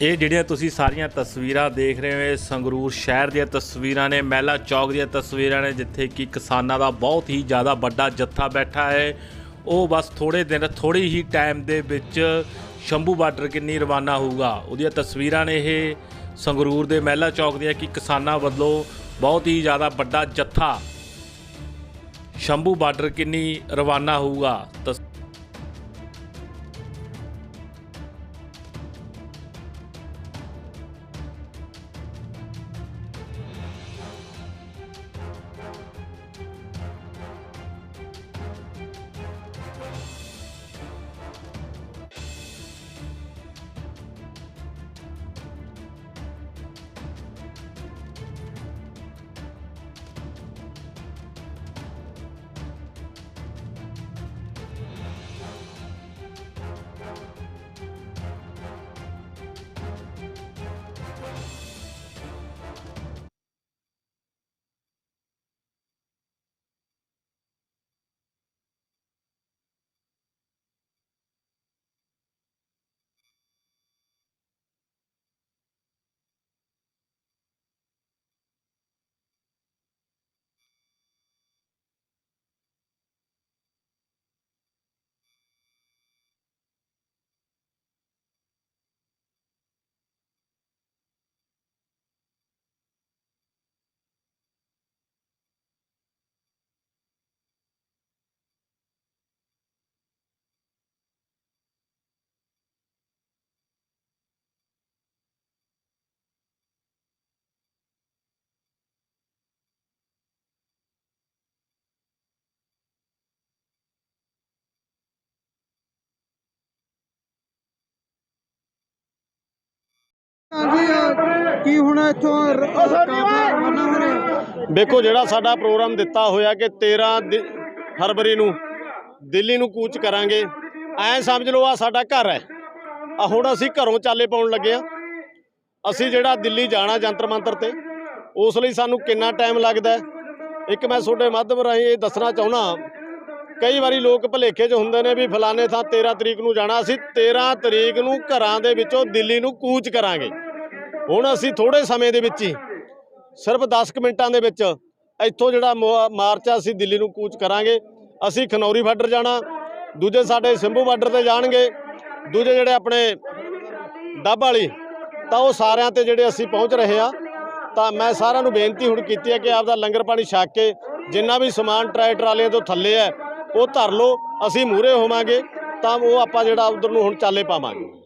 ਇਹ ਜਿਹੜੀਆਂ ਤੁਸੀਂ ਸਾਰੀਆਂ ਤਸਵੀਰਾਂ ਦੇਖ ਰਹੇ ਹੋ, ਇਹ ਸੰਗਰੂਰ ਸ਼ਹਿਰ ਦੀਆਂ ਤਸਵੀਰਾਂ ਨੇ, ਮਹਿਲਾ ਚੌਕ ਦੀਆਂ ਤਸਵੀਰਾਂ ਨੇ, ਜਿੱਥੇ ਕਿ ਕਿਸਾਨਾਂ ਦਾ ਬਹੁਤ ਹੀ ਜ਼ਿਆਦਾ ਵੱਡਾ ਜੱਥਾ ਬੈਠਾ ਹੈ। ਉਹ ਬਸ ਥੋੜੇ ਦਿਨ ਥੋੜੀ ਹੀ ਟਾਈਮ ਦੇ ਵਿੱਚ ਸ਼ੰਭੂ ਬਾਰਡਰ ਕਿੰਨੀ ਰਵਾਨਾ ਹੋਊਗਾ। ਉਹਦੀਆਂ ਤਸਵੀਰਾਂ ਨੇ ਇਹ ਸੰਗਰੂਰ ਦੇ ਮਹਿਲਾ ਚੌਕ ਦੀਆਂ ਕਿ ਕਿਸਾਨਾਂ ਵੱਲੋਂ ਬਹੁਤ ਹੀ ਜ਼ਿਆਦਾ ਵੱਡਾ ਜੱਥਾ ਸ਼ੰਭੂ ਬਾਰਡਰ ਕਿੰਨੀ ਰਵਾਨਾ ਹੋਊਗਾ। ਕੀ ਹੁਣ ਇੱਥੋਂ ਦੇਖੋ ਜਿਹੜਾ ਸਾਡਾ ਪ੍ਰੋਗਰਾਮ ਦਿੱਤਾ ਹੋਇਆ ਕਿ 13 ਦਿ- ਫਰਵਰੀ ਨੂੰ ਦਿੱਲੀ ਨੂੰ ਕੂਚ ਕਰਾਂਗੇ ਐ ਸਮਝ ਲਓ ਆ ਸਾਡਾ ਘਰ ਹੈ। ਆ ਹੁਣ ਅਸੀਂ ਘਰੋਂ ਚਾਲੇ ਪਾਉਣ ਲੱਗੇ ਆ ਅਸੀਂ ਜਿਹੜਾ ਦਿੱਲੀ ਜਾਣਾ ਜੰਤਰ ਮੰਤਰ ਤੇ ਉਸ ਲਈ ਸਾਨੂੰ ਕਿੰਨਾ ਟਾਈਮ ਲੱਗਦਾ? ਇੱਕ ਮੈਂ ਤੁਹਾਡੇ ਮਾਧਿਅਮ ਰਾਹੀਂ ਇਹ ਦੱਸਣਾ ਚਾਹੁੰਦਾ ਕਈ ਵਾਰੀ ਲੋਕ ਭਲੇਖੇ 'ਚ ਹੁੰਦੇ ਨੇ ਵੀ ਫਲਾਣੇ ਥਾਂ 13 ਤਰੀਕ ਨੂੰ ਜਾਣਾ ਅਸੀਂ 13 ਤਰੀਕ ਨੂੰ ਘਰਾਂ ਦੇ ਵਿੱਚੋਂ ਦਿੱਲੀ ਨੂੰ ਕੂਚ ਕਰਾਂਗੇ। ਹੁਣ ਅਸੀਂ ਥੋੜੇ ਸਮੇਂ ਦੇ ਵਿੱਚ ਹੀ, ਸਿਰਫ 10 ਕੁ ਮਿੰਟਾਂ ਦੇ ਵਿੱਚ ਇੱਥੋਂ ਜਿਹੜਾ ਮੋ- ਮਾਰਚ ਆ, ਅਸੀਂ ਦਿੱਲੀ ਨੂੰ ਕੂਚ ਕਰਾਂਗੇ। ਅਸੀਂ ਖਨੌਰੀ ਬਾਰਡਰ ਜਾਣਾ, ਦੂਜੇ ਸਾਡੇ ਸਿੰਭੂ ਬਾਰਡਰ ਤੇ ਜਾਣਗੇ, ਦੂਜੇ ਜਿਹੜੇ ਆਪਣੇ ਡੱਬ ਵਾਲੀ, ਤਾਂ ਉਹ ਸਾਰਿਆਂ ਤੇ ਜਿਹੜੇ ਅਸੀਂ ਪਹੁੰਚ ਰਹੇ ਆ। ਤਾਂ ਮੈਂ ਸਾਰਿਆਂ ਨੂੰ ਬੇਨਤੀ ਹੁਣ ਕੀਤੀ ਹੈ ਕਿ ਆਪਦਾ ਲੰਗਰ ਪਾਣੀ ਛਕ ਕੇ, ਜਿੰਨਾ ਵੀ ਸਮਾਨ ਟਰਾਏ ਟਰਾਲੀਆਂ ਤੋਂ ਥੱਲੇ ਹੈ, ਉਹ ਧਰ ਲਓ, ਅਸੀਂ ਮੂਰੇ ਹੋਵਾਂਗੇ, ਤਾਂ ਉਹ ਆਪਾਂ ਜਿਹੜਾ ਉਧਰ ਨੂੰ ਹੁਣ ਚਾਲੇ ਪਾਵਾਂਗੇ।